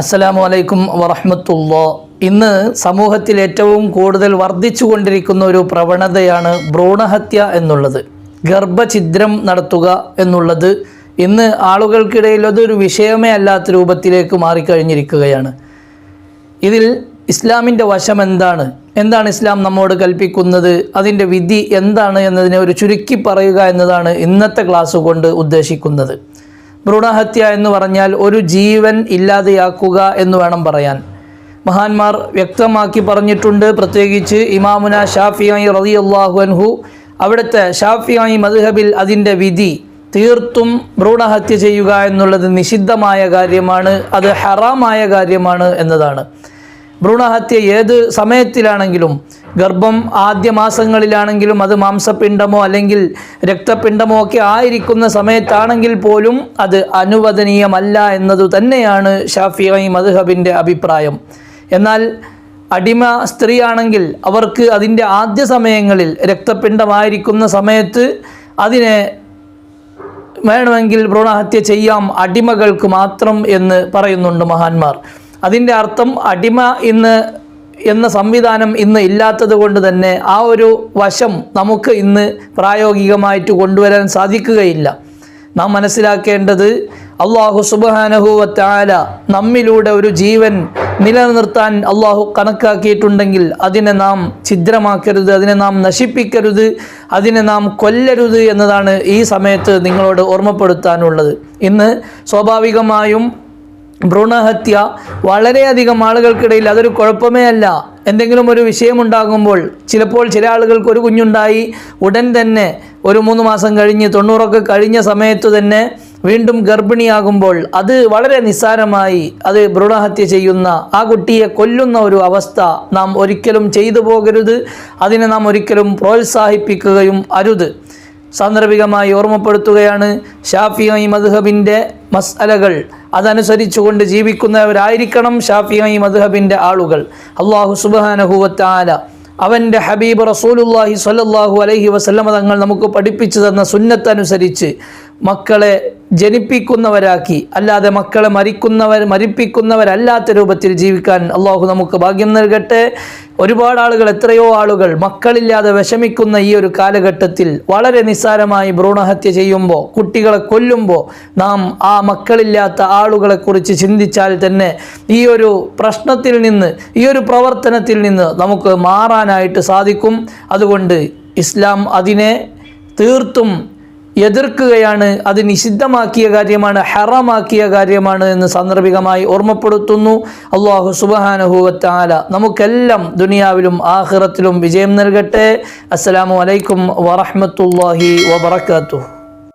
അസ്സലാമു അലൈക്കും വറഹമത്തുള്ള. ഇന്ന് സമൂഹത്തിൽ ഏറ്റവും കൂടുതൽ വർദ്ധിച്ചുകൊണ്ടിരിക്കുന്ന ഒരു പ്രവണതയാണ് ഭ്രൂണഹത്യ എന്നുള്ളത്. ഗർഭഛിദ്രം നടത്തുക എന്നുള്ളത് ഇന്ന് ആളുകൾക്കിടയിൽ അതൊരു വിഷയമേ അല്ലാത്ത രൂപത്തിലേക്ക് മാറിക്കഴിഞ്ഞിരിക്കുകയാണ്. ഇതിൽ ഇസ്ലാമിന്റെ വശം എന്താണ്? എന്താണ് ഇസ്ലാം നമ്മോട് കൽപ്പിക്കുന്നത്? അതിന്റെ വിധി എന്താണ് എന്നതിനെ ഒരു ചുരുക്കി പറയുക എന്നതാണ് ഇന്നത്തെ ക്ലാസ് കൊണ്ട് ഉദ്ദേശിക്കുന്നത്. ഭ്രൂണഹത്യ എന്ന് പറഞ്ഞാൽ ഒരു ജീവൻ ഇല്ലാതെയാക്കുക എന്ന് വേണം പറയാൻ. മഹാന്മാർ വ്യക്തമാക്കി പറഞ്ഞിട്ടുണ്ട്. പ്രത്യേകിച്ച് ഇമാമുന ഷാഫിയായി റതി അള്ളാഹു അൻഹു അവിടുത്തെ ഷാഫിയായി മദ്ഹബിൽ അതിന്റെ വിധി തീർത്തും ഭ്രൂണഹത്യ ചെയ്യുക എന്നുള്ളത് നിഷിദ്ധമായ കാര്യമാണ്. അത് ഹറാമായ കാര്യമാണ് എന്നതാണ്. ഭ്രൂണഹത്യ ഏത് സമയത്തിലാണെങ്കിലും ഗർഭം ആദ്യ മാസങ്ങളിലാണെങ്കിലും അത് മാംസപിണ്ഡമോ അല്ലെങ്കിൽ രക്തപിണ്ഡമോ ഒക്കെ ആയിരിക്കുന്ന സമയത്താണെങ്കിൽ പോലും അത് അനുവദനീയമല്ല എന്നതു തന്നെയാണ് ഷാഫിഐ മദ്ഹബിന്റെ അഭിപ്രായം. എന്നാൽ അടിമ സ്ത്രീയാണെങ്കിൽ അവർക്ക് അതിന്റെ ആദ്യ സമയങ്ങളിൽ രക്തപിണ്ഡമായിരിക്കുന്ന സമയത്ത് അതിനെ വേണമെങ്കിൽ ഭ്രൂണഹത്യ ചെയ്യാം അടിമകൾക്ക് മാത്രം എന്ന് പറയുന്നുണ്ട് മഹാന്മാർ. അതിന്റെ അർത്ഥം അടിമ ഇന്ന് എന്ന സംവിധാനം ഇന്ന് ഇല്ലാത്തത് കൊണ്ട് തന്നെ ആ ഒരു വശം നമുക്ക് ഇന്ന് പ്രായോഗികമായിട്ട് കൊണ്ടുവരാൻ സാധിക്കുകയില്ല. നാം മനസ്സിലാക്കേണ്ടത് അള്ളാഹു സുബാനഹുവത്താല നമ്മിലൂടെ ഒരു ജീവൻ നിലനിർത്താൻ അള്ളാഹു കണക്കാക്കിയിട്ടുണ്ടെങ്കിൽ അതിനെ നാം ഛിദ്രമാക്കരുത് അതിനെ നാം നശിപ്പിക്കരുത് അതിനെ നാം കൊല്ലരുത് എന്നതാണ് ഈ സമയത്ത് നിങ്ങളോട് ഓർമ്മപ്പെടുത്താനുള്ളത്. ഇന്ന് സ്വാഭാവികമായും ഭ്രൂണഹത്യ വളരെയധികം ആളുകൾക്കിടയിൽ അതൊരു കുഴപ്പമേ അല്ല. എന്തെങ്കിലും ഒരു വിഷയമുണ്ടാകുമ്പോൾ ചിലപ്പോൾ ചില ആളുകൾക്ക് ഒരു കുഞ്ഞുണ്ടായി ഉടൻ തന്നെ ഒരു മൂന്ന് മാസം കഴിഞ്ഞ് തൊണ്ണൂറൊക്കെ കഴിഞ്ഞ സമയത്ത് തന്നെ വീണ്ടും ഗർഭിണിയാകുമ്പോൾ അത് വളരെ നിസ്സാരമായി അത് ഭ്രൂണഹത്യ ചെയ്യുന്ന ആ കുട്ടിയെ കൊല്ലുന്ന ഒരു അവസ്ഥ നാം ഒരിക്കലും ചെയ്തു പോകരുത്. അതിനെ നാം ഒരിക്കലും പ്രോത്സാഹിപ്പിക്കുകയും അരുത്. സാന്ദർഭികമായി ഓർമ്മപ്പെടുത്തുകയാണ് ഷാഫി മദ്ഹബിന്റെ മസ്അലകൾ. അതനുസരിച്ചുകൊണ്ട് ജീവിക്കുന്നവരായിരിക്കണം ഷാഫിയായി മദ്ഹബിന്റെ ആളുകൾ. അള്ളാഹു സുബാനഹുവത്താല അവന്റെ ഹബീബ് റസൂലുല്ലാഹി സ്വല്ലല്ലാഹു അലൈഹി വസല്ലമ തങ്ങൾ നമുക്ക് പഠിപ്പിച്ചു തന്ന സുന്നത്തനുസരിച്ച് മക്കളെ ജനിപ്പിക്കുന്നവരാക്കി അല്ലാതെ മക്കളെ മരിക്കുന്നവർ മരിപ്പിക്കുന്നവരല്ലാത്ത രൂപത്തിൽ ജീവിക്കാൻ അള്ളാഹു നമുക്ക് ഭാഗ്യം നൽകട്ടെ. ഒരുപാട് ആളുകൾ എത്രയോ ആളുകൾ മക്കളില്ലാതെ വിഷമിക്കുന്ന ഈ ഒരു കാലഘട്ടത്തിൽ വളരെ നിസ്സാരമായി ഭ്രൂണഹത്യ ചെയ്യുമ്പോൾ കുട്ടികളെ കൊല്ലുമ്പോൾ നാം ആ മക്കളില്ലാത്ത ആളുകളെക്കുറിച്ച് ചിന്തിച്ചാൽ തന്നെ ഈ ഒരു പ്രശ്നത്തിൽ നിന്ന് ഈ ഒരു പ്രവർത്തനത്തിൽ നിന്ന് നമുക്ക് മാറാനായിട്ട് സാധിക്കും. അതുകൊണ്ട് ഇസ്ലാം അതിനെ തീർത്തും എതിർക്കുകയാണ്. അത് നിഷിദ്ധമാക്കിയ കാര്യമാണ് ഹറമാക്കിയ കാര്യമാണ് എന്ന് സാന്ദർഭികമായി ഓർമ്മപ്പെടുത്തുന്നു അള്ളാഹു സുബാനഹുവത്താല നമുക്കെല്ലാം ദുനിയാവിലും ആഖിറത്തിലും വിജയം നൽകട്ടെ. അസ്സലാമു അലൈക്കും വറഹമത്തല്ലാഹി വബർക്കാത്തു